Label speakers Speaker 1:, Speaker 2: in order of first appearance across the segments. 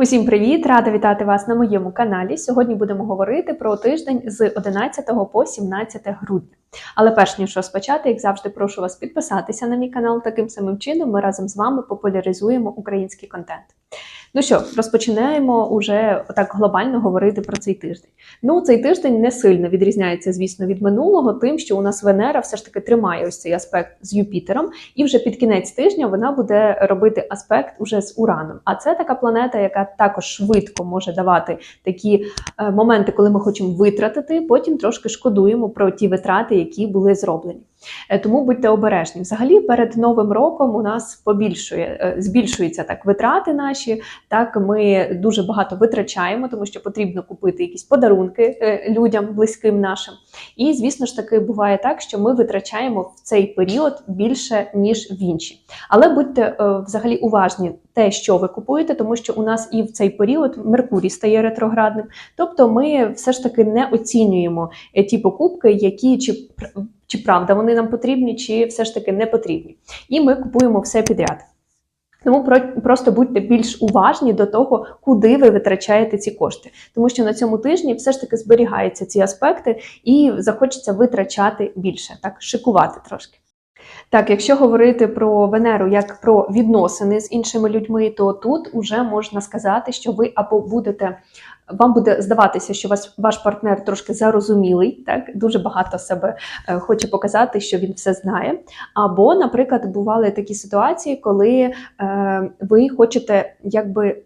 Speaker 1: Усім привіт! Рада вітати вас на моєму каналі. Сьогодні будемо говорити про тиждень з 11 по 17 грудня. Але перш ніж розпочати, як завжди, прошу вас підписатися на мій канал. Таким самим чином ми разом з вами популяризуємо український контент. Ну що, розпочинаємо уже так глобально говорити про цей тиждень. Ну, цей тиждень не сильно відрізняється, звісно, від минулого, тим, що у нас Венера все ж таки тримає ось цей аспект з Юпітером, і вже під кінець тижня вона буде робити аспект уже з Ураном. А це така планета, яка також швидко може давати такі е, моменти, коли ми хочемо витратити, потім трошки шкодуємо про ті витрати, які були зроблені. Е, Тому будьте обережні. Взагалі, перед новим роком у нас побільшує, е, збільшуються так витрати наші. Так, ми дуже багато витрачаємо, тому що потрібно купити якісь подарунки е, людям, близьким нашим. І звісно ж таки буває так, що ми витрачаємо в цей період більше ніж в інші. Але будьте взагалі уважні те, що ви купуєте, тому що у нас і в цей період Меркурій стає ретроградним. Тобто, ми все ж таки не оцінюємо ті покупки, які чи чи правда вони нам потрібні, чи все ж таки не потрібні. І ми купуємо все підряд. Тому просто будьте більш уважні до того, куди ви витрачаєте ці кошти, тому що на цьому тижні все ж таки зберігаються ці аспекти, і захочеться витрачати більше, так шикувати трошки. Так, якщо говорити про Венеру як про відносини з іншими людьми, то тут уже можна сказати, що ви або будете. Вам буде здаватися, що вас ваш партнер трошки зарозумілий, так дуже багато себе е, хоче показати, що він все знає. Або, наприклад, бували такі ситуації, коли е, ви хочете якби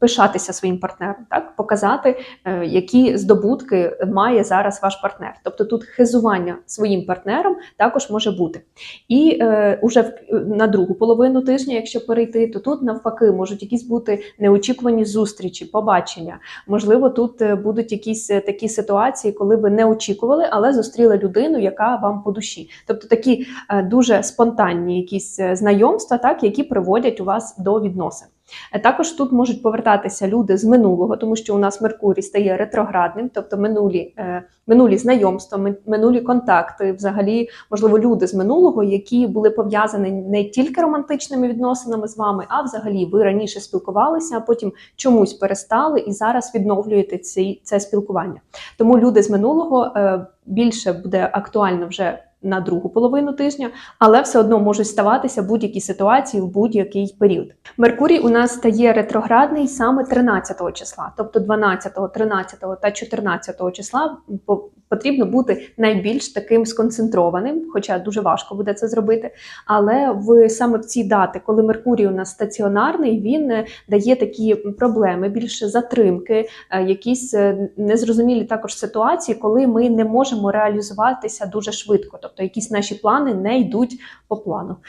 Speaker 1: пишатися своїм партнером, так показати, е, які здобутки має зараз ваш партнер. Тобто тут хизування своїм партнером також може бути. І е, уже на другу половину тижня, якщо перейти, то тут навпаки можуть якісь бути неочікувані зустрічі, побачення. Можливо, тут е, будуть якісь е, такі ситуації, коли ви не очікували, але зустріли людину, яка вам по душі. Тобто такі е, дуже спонтанні якісь знайомства, так які приводять у вас до відносин. Е, Також тут можуть повертатися люди з минулого, тому що у нас Меркурій стає ретроградним, тобто минулі, е, минулі знайомства, минулі контакти, взагалі, можливо, люди з минулого, які були пов'язані не тільки романтичними відносинами з вами, а взагалі ви раніше спілкувалися, а потім чомусь перестали і зараз відновлюєте ці, це спілкування. Тому люди з минулого е, більше буде актуально вже. На другу половину тижня, але все одно можуть ставатися будь-які ситуації в будь-який період. Меркурій у нас стає ретроградний саме 13 числа, тобто 12, 13 та 14 числа по- потрібно бути найбільш таким сконцентрованим, хоча дуже важко буде це зробити. Але в саме в ці дати, коли Меркурій у нас стаціонарний, він е, дає такі проблеми, більше затримки, е, якісь е, незрозумілі також ситуації, коли ми не можемо реалізуватися дуже швидко, тобто якісь наші плани не йдуть по плану.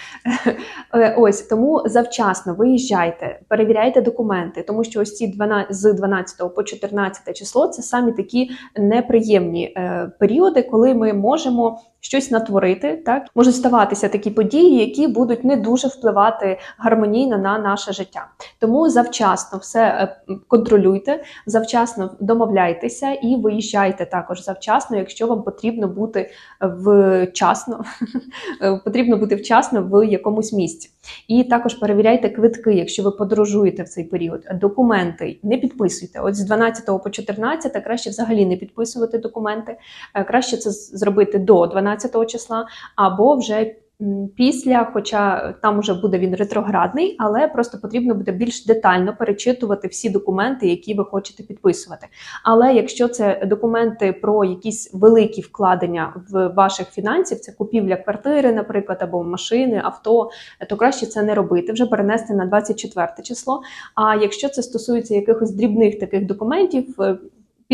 Speaker 1: Е, Ось тому завчасно виїжджайте, перевіряйте документи, тому що ось ці 12, з 12 по 14 число це самі такі неприємні е, періоди, коли ми можемо щось натворити. Так можуть ставатися такі події, які будуть не дуже впливати гармонійно на наше життя. Тому завчасно все е, контролюйте, завчасно домовляйтеся і виїжджайте також завчасно, якщо вам потрібно бути вчасно, е, потрібно бути вчасно в якомусь місці. І також перевіряйте квитки, якщо ви подорожуєте в цей період. Документи не підписуйте. От з 12 по 14 краще взагалі не підписувати документи. Е, Краще це зробити до 12 числа або вже. Після, хоча там уже буде він ретроградний, але просто потрібно буде більш детально перечитувати всі документи, які ви хочете підписувати. Але якщо це документи про якісь великі вкладення в ваших фінансів, це купівля квартири, наприклад, або машини, авто, то краще це не робити, вже перенести на 24 число. А якщо це стосується якихось дрібних таких документів, е,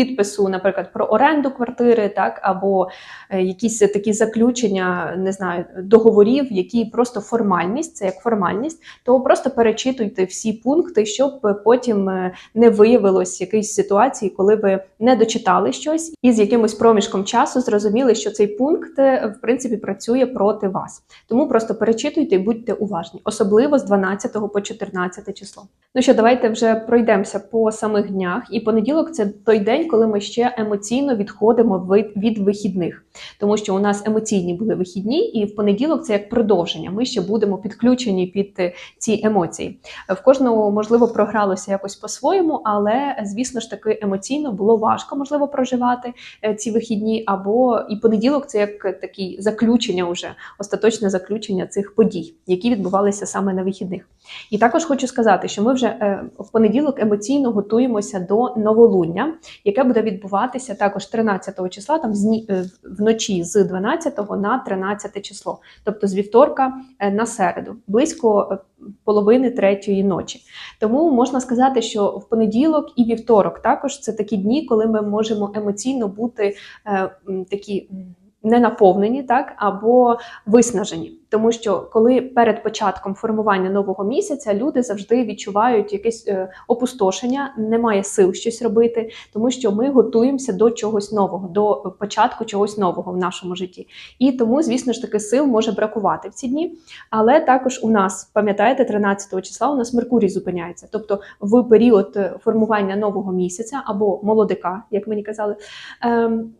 Speaker 1: підпису, наприклад, про оренду квартири, так або е, якісь такі заключення, не знаю, договорів, які просто формальність, це як формальність, то просто перечитуйте всі пункти, щоб потім е, не виявилось якоїсь ситуації, коли ви не дочитали щось і з якимось проміжком часу зрозуміли, що цей пункт е, в принципі працює проти вас. Тому просто перечитуйте і будьте уважні, особливо з 12 по 14 число. Ну що, давайте вже пройдемося по самих днях. І понеділок це той день, коли ми ще емоційно відходимо від, вихідних, тому що у нас емоційні були вихідні, і в понеділок це як продовження. Ми ще будемо підключені під е, ці емоції. В кожного можливо програлося якось по-своєму, але звісно ж таки емоційно було важко можливо проживати е, ці вихідні. Або і понеділок це як такі заключення, уже остаточне заключення цих подій, які відбувалися саме на вихідних. І також хочу сказати, що ми вже е, в понеділок емоційно готуємося до новолуння, яке буде відбуватися також 13 числа, там е, вночі з 12 на 13 число, тобто з вівторка е, на середу, близько е, половини третьої ночі. Тому можна сказати, що в понеділок і вівторок також це такі дні, коли ми можемо емоційно бути такі. М, Ненаповнені, так або виснажені, тому що коли перед початком формування нового місяця люди завжди відчувають якесь е, опустошення, немає сил щось робити, тому що ми готуємося до чогось нового, до початку чогось нового в нашому житті. І тому, звісно ж таки, сил може бракувати в ці дні. Але також у нас, пам'ятаєте, 13 числа у нас Меркурій зупиняється. Тобто в період е, формування нового місяця або молодика, як мені казали, ем,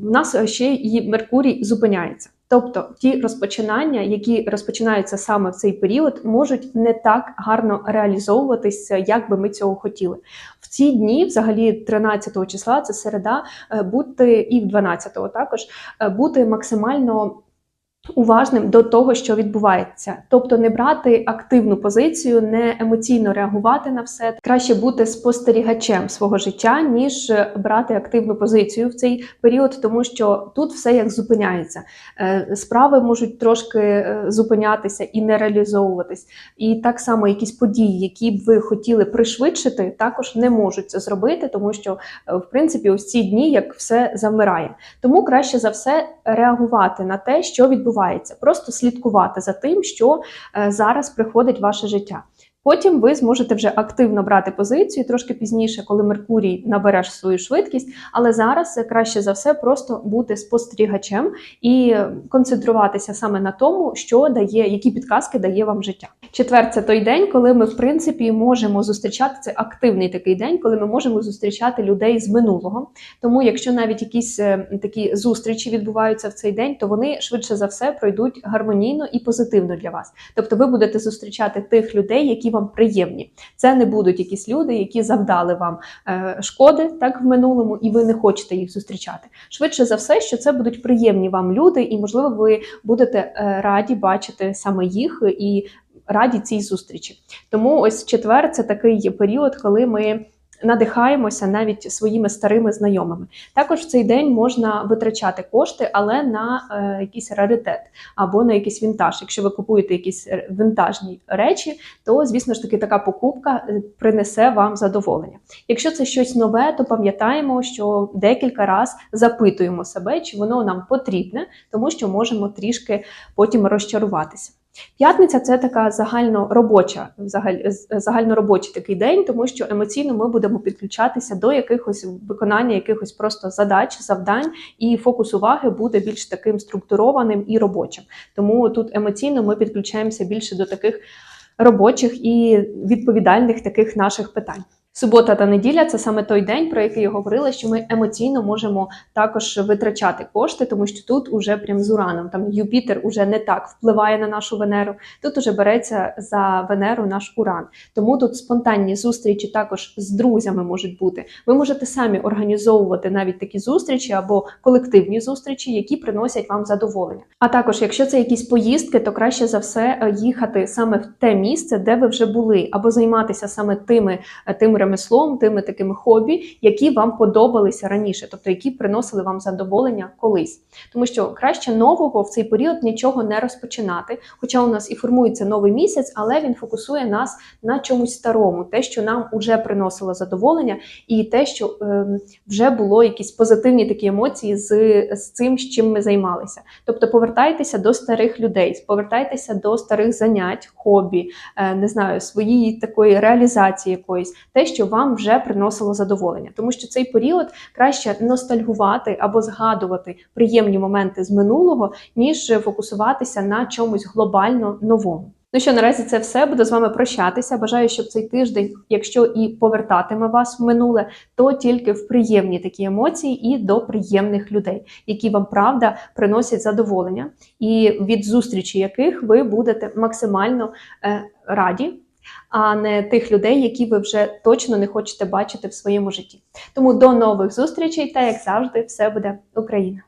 Speaker 1: в нас ще і Меркурій зупиняється. Тобто ті розпочинання, які розпочинаються саме в цей період, можуть не так гарно реалізовуватися, як би ми цього хотіли. В ці дні, взагалі, 13 числа, це середа, е, бути і в 12 також е, бути максимально. Уважним до того, що відбувається, тобто не брати активну позицію, не емоційно реагувати на все, краще бути спостерігачем свого життя, ніж е, брати активну позицію в цей період, тому що тут все як зупиняється. Е, Справи можуть трошки е, зупинятися і не реалізовуватись. І так само якісь події, які б ви хотіли пришвидшити, також не можуть це зробити, тому що в принципі ось ці дні як все замирає. Тому краще за все реагувати на те, що відбувається, просто слідкувати за тим, що е, зараз приходить в ваше життя. Потім ви зможете вже активно брати позицію трошки пізніше, коли Меркурій набере свою швидкість. Але зараз е, краще за все просто бути спостерігачем і е, концентруватися саме на тому, що дає, які підказки дає вам життя. Четвер це той день, коли ми в принципі можемо зустрічати це активний такий день, коли ми можемо зустрічати людей з минулого. Тому, якщо навіть якісь е, такі зустрічі відбуваються в цей день, то вони швидше за все пройдуть гармонійно і позитивно для вас. Тобто, ви будете зустрічати тих людей, які вам приємні. Це не будуть якісь люди, які завдали вам е, шкоди так в минулому, і ви не хочете їх зустрічати. Швидше за все, що це будуть приємні вам люди, і можливо, ви будете е, раді бачити саме їх і раді цій зустрічі. Тому ось четвер це такий період, коли ми. Надихаємося навіть своїми старими знайомими. Також в цей день можна витрачати кошти, але на е, якийсь раритет або на якийсь вінтаж. Якщо ви купуєте якісь е, вінтажні речі, то звісно ж таки така покупка е, принесе вам задоволення. Якщо це щось нове, то пам'ятаємо, що декілька разів запитуємо себе, чи воно нам потрібне, тому що можемо трішки потім розчаруватися. П'ятниця це така загальноробоча, взагалі загальноробочий такий день, тому що емоційно ми будемо підключатися до якихось виконання якихось просто задач, завдань, і фокус уваги буде більш таким структурованим і робочим. Тому тут емоційно ми підключаємося більше до таких робочих і відповідальних таких наших питань. Субота та неділя це саме той день, про який я говорила, що ми емоційно можемо також витрачати кошти, тому що тут уже прям з ураном. Там Юпітер уже не так впливає на нашу Венеру. Тут уже береться за Венеру наш Уран. Тому тут спонтанні зустрічі також з друзями можуть бути. Ви можете самі організовувати навіть такі зустрічі або колективні зустрічі, які приносять вам задоволення. А також, якщо це якісь поїздки, то краще за все е, їхати саме в те місце, де ви вже були, або займатися саме тими, е, тим ремеслом, тими такими хобі, які вам подобалися раніше, тобто які приносили вам задоволення колись. Тому що краще нового в цей період нічого не розпочинати. Хоча у нас і формується новий місяць, але він фокусує нас на чомусь старому, те, що нам вже приносило задоволення, і те, що ем, вже було якісь позитивні такі емоції з, з цим, з чим ми займалися. Тобто повертайтеся до старих людей, повертайтеся до старих занять, хобі, е, не знаю, своєї такої реалізації якоїсь, те, що вам вже приносило задоволення. Тому що цей період краще ностальгувати або згадувати приємні моменти з минулого, ніж фокусуватися на чомусь глобально новому. Ну що, наразі це все. Буду з вами прощатися. Бажаю, щоб цей тиждень, якщо і повертатиме вас в минуле, то тільки в приємні такі емоції і до приємних людей, які вам правда приносять задоволення, і від зустрічі яких ви будете максимально е, раді, а не тих людей, які ви вже точно не хочете бачити в своєму житті. Тому до нових зустрічей та як завжди, все буде Україна!